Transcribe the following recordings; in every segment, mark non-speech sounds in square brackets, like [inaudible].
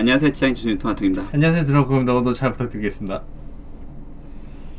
안녕하세요. 지장인 주신 토마토입니다. 안녕하세요. 드럼컴입니다. 오늘 잘 부탁드리겠습니다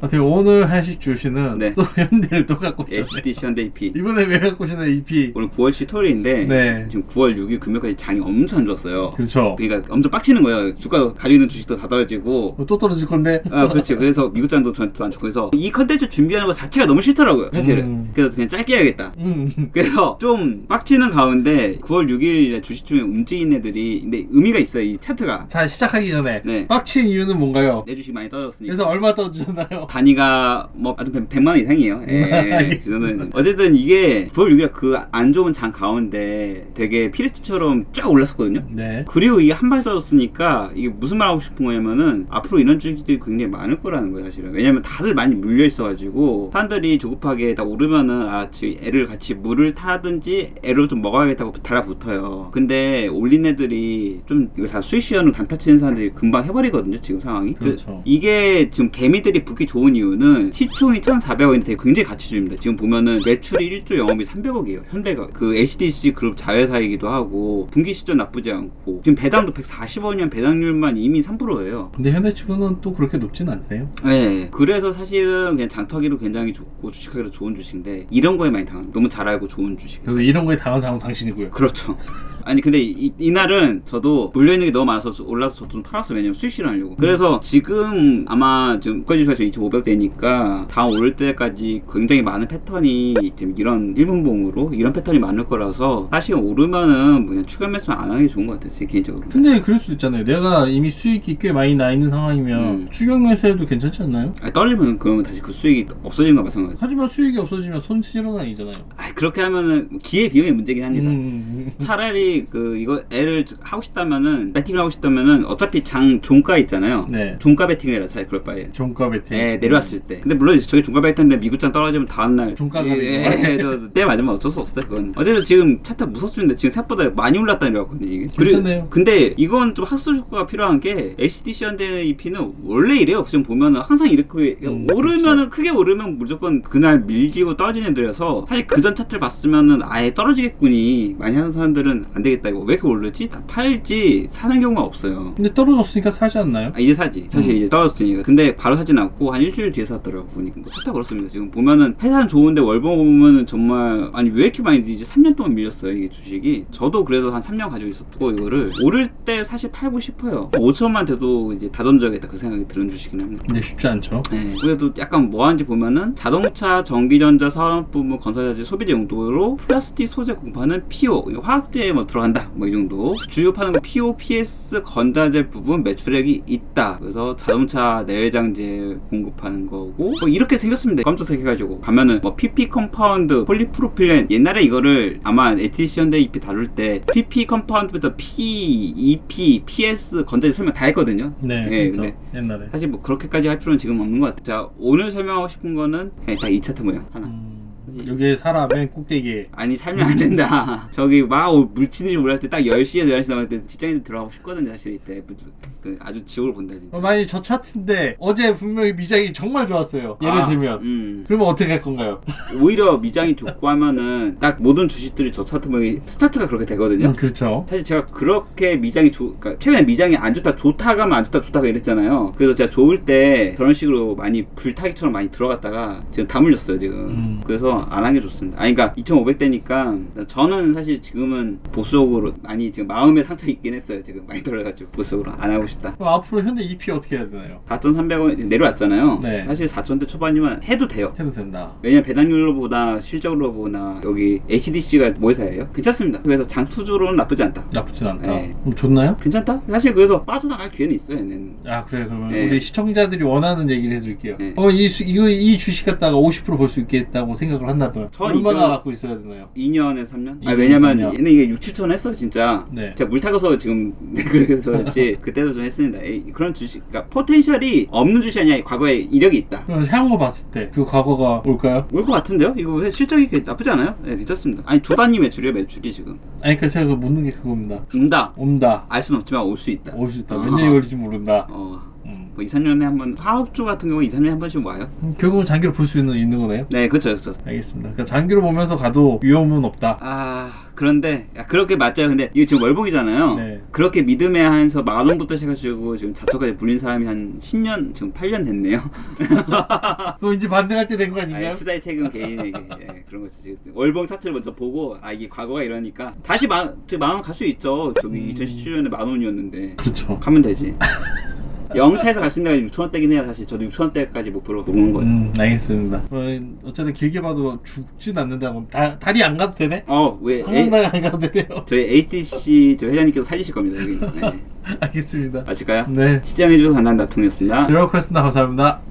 어떻게 오늘 하실 주시는 네. 또 현대를 또 갖고 오셨네 HD 시연대 EP 이번에 왜 갖고 오시는 EP 오늘 9월치 토요일인데 네. 지금 9월 6일 금요일까지 장이 엄청 안 좋았어요 그렇죠 그러니까 엄청 빡치는 거예요 주가 가지고 있는 주식도 다 떨어지고 또 떨어질 건데 아 그렇지 그래서 미국 장도 저한테 안 좋고 해서 이 컨텐츠 준비하는 것 자체가 너무 싫더라고요 사실은 음. 그래서 그냥 짧게 해야겠다 음. 그래서 좀 빡치는 가운데 9월 6일에 주식 중에 움직인 애들이 근데 의미가 있어요 이 차트가 자 시작하기 전에 네. 빡친 이유는 뭔가요? 내 주식 많이 떨어졌으니까 그래서 얼마 떨어지셨나요? 단위가 뭐 아무튼 100만 원 이상이에요. [laughs] 예. 그거는 어쨌든 이게 9월 6일 그 안 좋은 장 가운데 되게 피레치처럼 쫙 올랐었거든요. 네 그리고 이게 한 발 떨어졌으니까 이게 무슨 말 하고 싶은 거냐면은 앞으로 이런 주식들이 굉장히 많을 거라는 거예요 사실은 왜냐면 다들 많이 물려 있어가지고 사람들이 조급하게 다 오르면은 아 지금 애를 같이 물을 타든지 애를 좀 먹어야겠다고 달라붙어요 근데 올린 애들이 좀 이거 다 수익 시연을 단타 치는 사람들이 금방 해버리거든요 지금 상황이 그렇죠. 이게 지금 개미들이 붙기 좋은 이유는 시총이 1,400억인데 되게 굉장히 가치 주입니다. 지금 보면은 매출이 1조 영업이 300억이에요. 현대가 그 HDC 그룹 자회사이기도 하고 분기 실적 나쁘지 않고 지금 배당도 140원이면 배당률만 이미 3%예요. 근데 현대 치고는 또 그렇게 높진 않네요 네, 그래서 사실은 그냥 장터기로 굉장히 좋고 주식하기로 좋은 주식인데 이런 거에 많이 당한 너무 잘 알고 좋은 주식. 그래서 이런 거에 당한 사람은 당신이고요 그렇죠. [laughs] 아니 근데 이, 이날은 저도 물려있는 게 너무 많아서 올라서 저도 좀 팔았어요. 왜냐면 수익 실현하려고. 그래서 지금 아마 지금 국가지수가 지금 2,500대니까 다음 오를 때까지 굉장히 많은 패턴이 이런 1분봉으로 이런 패턴이 많을 거라서 사실 오르면은 그냥 추가 매수는 안 하는 게 좋은 것 같아요. 제 개인적으로. 근데 그럴 수도 있잖아요 내가 이미 수익이 꽤 많이 나 있는 상황이면 음. 추격 매수해도 괜찮지 않나요? 아니, 떨리면 그러면 다시 그 수익이 없어지는 거 마찬가지. 하지만 수익이 없어지면 손실은 아니잖아요 아 그렇게 하면은 기회 비용의 문제긴 합니다. 음. 차라리 그 이거 애를 하고 싶다면은 배팅을 하고 싶다면은 어차피 장 종가 있잖아요. 네 종가 배팅을 해라 차라리 그럴 바에. 종가 배팅 예, 내려왔을 때. 근데 물론 이제 저게 종가 배팅인데 미국장 떨어지면 다음날 종가가 예, 예, 예, 때 맞으면 어쩔 수 없어요. 그건. 어쨌든 지금 차트 무섭습니다. 지금 생각보다 많이 올랐다는 거거든요. 이게. 괜찮네요. 근데 이건 좀 학술 효과가 필요한 게 HDC 현대 EP는 원래 이래요. 지금 보면은 항상 이렇게 음, 오르면은 크게 오르면 무조건 그날 밀리고 떨어지는 애들이라서 사실 그 전 차트를 봤으면은 아예 떨어지겠군이 많이 하는 사람들은 안 되겠다 이거 왜 이렇게 오르지? 다 팔지 사는 경우가 없어요. 근데 떨어졌으니까 사지 않나요? 아, 이제 사지. 사실 음. 이제 떨어졌으니까. 근데 바로 사진 않고 한 일주일 뒤에 샀더라고 보니까 뭐 차타 그렇습니다. 지금 보면은 회사는 좋은데 월봉 보면은 정말 아니 왜 이렇게 많이 밀리지? 3년 동안 밀렸어요 이게 주식이. 저도 그래서 한 3년 가지고 있었고 이거를 오를 때 사실 팔고 싶어요. 5천만 돼도 이제 다 던져야겠다 그 생각이 드는 주식이긴 합니다. 근데 쉽지 않죠. 네, 그래도 약간 뭐 하는지 보면은 자동차, 전기전자, 산업부문, 건설자재, 소비재 용도로 플라스틱 소재 공파는 PO, 화학재에 뭐 들어간다, 뭐 이 정도. 주요 파는 거 PO, PS, 건자재 부분 매출액이 있다. 그래서 자동차 내외장재 공급 하는 거고 뭐 이렇게 생겼습니다. 검정색 해가지고 가면은 뭐 PP 컴파운드, 폴리프로필렌 옛날에 이거를 아마 현대 EP 다룰 때 PP 컴파운드부터 P, EP, PS 건자재 설명 다 했거든요. 네, 예, 그렇죠. 근데 옛날에. 사실 뭐 그렇게까지 할 필요는 지금 없는 것 같아요. 자, 오늘 설명하고 싶은 거는 딱이 차트 모양 하나. 음, 여기에 사람 맨 꼭대기에 아니 살면 안 된다. [laughs] 저기 막 물치는지 몰랄 때딱 10시에 11시 남을 때 직장인들 들어가고 싶거든요. 사실 이때 그 아주 지옥을 본다 진짜. 어, 만약 저 차트인데 어제 분명히 미장이 정말 좋았어요. 예를 아, 들면 음. 그러면 어떻게 할 건가요? [laughs] 오히려 미장이 좋고 하면은 딱 모든 주식들이 저 차트 모양이 스타트가 그렇게 되거든요. 음, 그렇죠. 사실 제가 그렇게 미장이 좋, 그러니까 최근에 미장이 안 좋다 좋다가 하면 안 좋다 좋다가 이랬잖아요. 그래서 제가 좋을 때 저런 식으로 많이 불타기처럼 많이 들어갔다가 지금 다 물렸어요 지금. 음. 그래서 안 한 게 좋습니다. 아니 그러니까 2,500대니까 저는 사실 지금은 보수적으로 많이 지금 마음에 상처 있긴 했어요. 지금 많이 들어가지고 보수적으로 안 하고 싶다. 그럼 앞으로 현대 EP 어떻게 해야 되나요? 4,300원 내려왔잖아요. 네. 사실 4,000대 초반이면 해도 돼요. 해도 된다. 왜냐면 배당률로 보다 실적으로 보나 여기 HDC가 뭐 회사예요? 괜찮습니다. 그래서 장수주로는 나쁘지 않다. 나쁘진 않다. 네. 그럼 좋나요? 괜찮다? 사실 그래서 빠져나갈 기회는 있어요, 얘는. 아 그래 그러면 네. 우리 시청자들이 원하는 얘기를 해드릴게요. 네. 어이 이거 이 주식 갖다가 50%벌 수 있겠다고 생각을 한다 면전 얼마나 이거- 갖고 있어야 되나요? 2년에 3년? 아, 2년, 왜냐면 3년. 얘는 이게 6, 7천 했어, 진짜. 네. 제가 물 타고서 지금 [laughs] 그래서 그렇지. [laughs] 그때도 좀 했습니다. 에이, 그런 주식, 그러니까 포텐셜이 없는 주식이 아니라 과거에 이력이 있다. 그럼 향후 봤을 때 그 과거가 올까요? 올 것 같은데요? 이거 왜 실적이 나쁘지 않아요? 네, 괜찮습니다. 아니, 조단위 매출이에요, 매출이 지금. 아니 그러니까 제가 그 묻는 게 그겁니다. 온다. 온다. 알 수는 없지만 올 수 있다. 올 수 있다. 어. 몇 년이 걸릴지 모른다. 어, 뭐 2, 3년에 한 번 화학조 같은 경우 2, 3년에 한 번씩 와요. 음, 결국은 장기로 볼 수 있는, 있는 거네요. 네, 그렇죠. 그렇죠. 알겠습니다. 그러니까 장기로 보면서 가도 위험은 없다. 아 그런데 야, 그렇게 맞아요. 근데 이게 지금 월봉이잖아요. 네. 그렇게 믿음에 한서 만 원부터 시작해가지고 지금 자초까지 불린 사람이 한 10년 지금 8년 됐네요. [laughs] 그럼 이제 반등할 때 된 거 아니, 아닌가요? 투자의 책임 개인에게 예, 그런 거지. 지금 월봉 차트를 먼저 보고 아 이게 과거가 이러니까 다시 만만 갈수 있죠. 저기 음. 2017년에 만 원이었는데 그렇죠. 가면 되지. [laughs] 영차에서 갈 수 있는 데가 6천 원대긴 해요. 사실 저도 6천 원대까지 목표로 놓은 거예요. 음, 알겠습니다. 어, 어쨌든 길게 봐도 죽진 않는다고. 다, 다리 안 가도 되네? 어왜 한달 안 가도 되네요. 저희 ATC 저 회장님께서 살리실 겁니다. 여기. 네. [laughs] 알겠습니다. 아실까요? 네. 시청해주셔서 감사합니다. 통이었습니다. 이렇게 했습니다. 감사합니다.